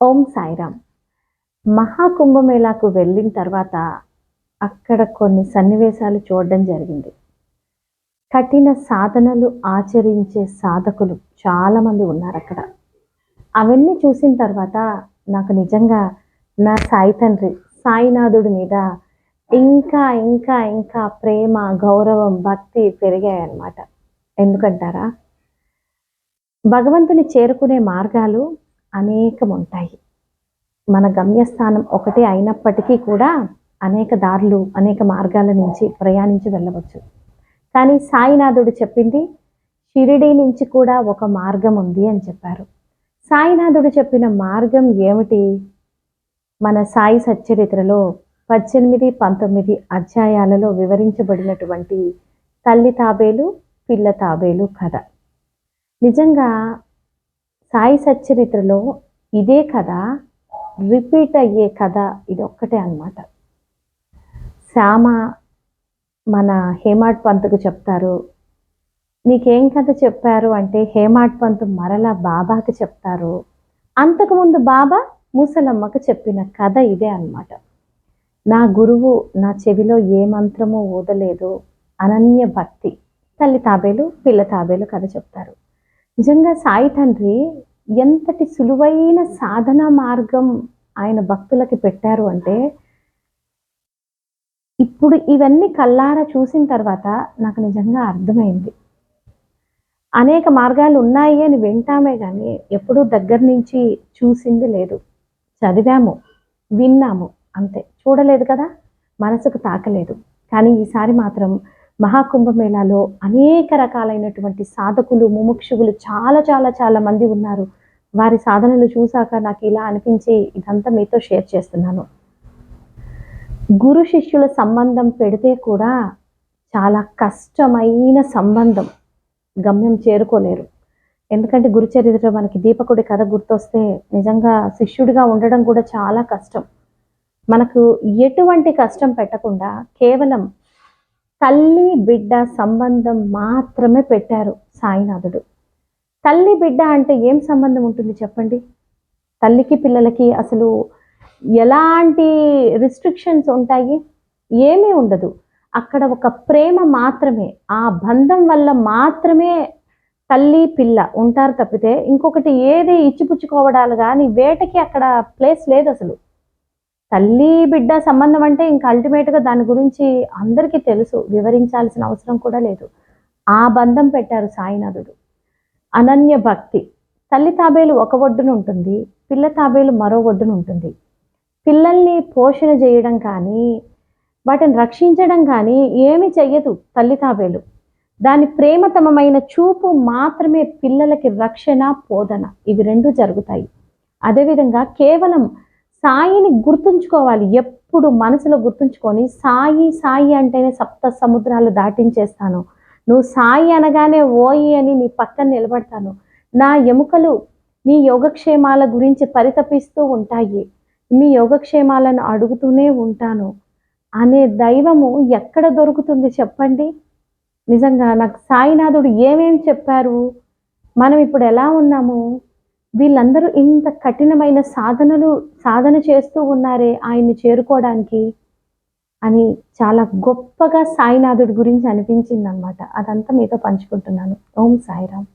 ఓం సాయిరామ్. మహాకుంభమేళాకు వెళ్ళిన తర్వాత అక్కడ కొన్ని సన్నివేశాలు చూడడం జరిగింది. కఠిన సాధనలు ఆచరించే సాధకులు చాలామంది ఉన్నారు అక్కడ అవన్నీ చూసిన తర్వాత నాకు నిజంగా నా సాయి తండ్రి సాయినాథుడి మీద ఇంకా ఇంకా ఇంకా ప్రేమ గౌరవం భక్తి పెరిగాయన్నమాట. ఎందుకంటారా? భగవంతుని చేరుకునే మార్గాలు అనేకం ఉంటాయి మన గమ్యస్థానం ఒకటే అయినప్పటికీ కూడా అనేక దారులు అనేక మార్గాల నుంచి ప్రయాణించి వెళ్ళవచ్చు. కానీ సాయినాథుడు చెప్పింది షిరిడి నుంచి కూడా ఒక మార్గం ఉంది అని చెప్పారు. సాయినాథుడు చెప్పిన మార్గం ఏమిటి? మన సాయి సచ్చరిత్రలో పద్దెనిమిది పంతొమ్మిది అధ్యాయాలలో వివరించబడినటువంటి తల్లి తాబేలు పిల్ల తాబేలు కథ. నిజంగా సాయి సచ్చరిత్రలో ఇదే కథ రిపీట్ అయ్యే కథ ఇది ఒక్కటే అనమాట శ్యామ మన హేమాడ్ పంత్కు చెప్తారు నీకేం కథ చెప్పారు అంటే హేమాడ్ పంత్ మరలా బాబాకి చెప్తారు. అంతకుముందు బాబా ముసలమ్మకు చెప్పిన కథ ఇదే అనమాట నా గురువు నా చెవిలో ఏ మంత్రమో ఊదలేదు. అనన్య భక్తి. తల్లి తాబేలు పిల్ల తాబేలు కథ చెప్తారు. నిజంగా సాయి తండ్రి ఎంతటి సులువైన సాధన మార్గం ఆయన భక్తులకి పెట్టారు అంటే ఇప్పుడు ఇవన్నీ కల్లారా చూసిన తర్వాత నాకు నిజంగా అర్థమైంది. అనేక మార్గాలు ఉన్నాయి అని వింటామే కానీ ఎప్పుడూ దగ్గర నుంచి చూసింది లేదు. చదివాము విన్నాము అంతే. చూడలేదు కదా మనసుకు తాకలేదు. కానీ ఈసారి మాత్రం మహాకుంభమేళాలో అనేక రకాలైనటువంటి సాధకులు ముముక్షువులు చాలా చాలా చాలా మంది ఉన్నారు. వారి సాధనలు చూశాక నాకు ఇలా అనిపించి ఇదంతా మీతో షేర్ చేస్తున్నాను. గురు శిష్యుల సంబంధం పెడితే కూడా చాలా కష్టమైన సంబంధం. గమ్యం చేరుకోలేరు. ఎందుకంటే గురుచరిత్ర మనకి దీపకుడి కథ గుర్తొస్తే నిజంగా శిష్యుడిగా ఉండడం కూడా చాలా కష్టం. మనకు ఎటువంటి కష్టం పెట్టకుండా కేవలం తల్లి బిడ్డ సంబంధం మాత్రమే పెట్టారు సాయినాథుడు. తల్లి బిడ్డ అంటే ఏం సంబంధం ఉంటుంది చెప్పండి? తల్లికి పిల్లలకి అసలు ఎలాంటి రిస్ట్రిక్షన్స్ ఉంటాయి? ఏమీ ఉండదు. అక్కడ ఒక ప్రేమ మాత్రమే. ఆ బంధం వల్ల మాత్రమే తల్లి పిల్ల ఉంటారు తప్పితే ఇంకొకటి ఏది ఇచ్చిపుచ్చుకోవడాలు కానీ వేటకి అక్కడ ప్లేస్ లేదు అసలు. తల్లి బిడ్డ సంబంధం అంటే ఇంకా అల్టిమేట్గా దాని గురించి అందరికీ తెలుసు వివరించాల్సిన అవసరం కూడా లేదు. ఆ బంధం పెట్టారు సాయినాథుడు. అనన్య భక్తి. తల్లి తాబేలు ఒక ఒడ్డున ఉంటుంది పిల్ల తాబేలు మరో ఒడ్డున ఉంటుంది. పిల్లల్ని పోషణ చేయడం కానీ వాటిని రక్షించడం కానీ ఏమి చెయ్యదు తల్లి తాబేలు. దాని ప్రేమతమమైన చూపు మాత్రమే పిల్లలకి రక్షణ పోదన ఇవి రెండు జరుగుతాయి. అదేవిధంగా కేవలం సాయిని గుర్తుంచుకోవాలి. ఎప్పుడు మనసులో గుర్తుంచుకొని సాయి సాయి అంటేనే సప్త సముద్రాలు దాటించేస్తాను. నువ్వు సాయి అనగానే ఓయి అని నీ పక్కన నిలబడతాను. నా ఎముకలు నీ యోగక్షేమాల గురించి పరితపిస్తూ ఉంటాయి. మీ యోగక్షేమాలను అడుగుతూనే ఉంటాను. అనే దైవము ఎక్కడ దొరుకుతుంది చెప్పండి? నిజంగా నాకు సాయినాథుడు ఏమేమి చెప్పారు? మనం ఇప్పుడు ఎలా ఉన్నాము? వీళ్ళందరూ ఇంత కఠినమైన సాధనలు సాధన చేస్తూ ఉన్నారే ఆయన్ని చేరుకోవడానికి అని చాలా గొప్పగా సాయినాథుడి గురించి అనిపించింది అనమాట అదంతా మీతో పంచుకుంటున్నాను. ఓం సాయిరామ్.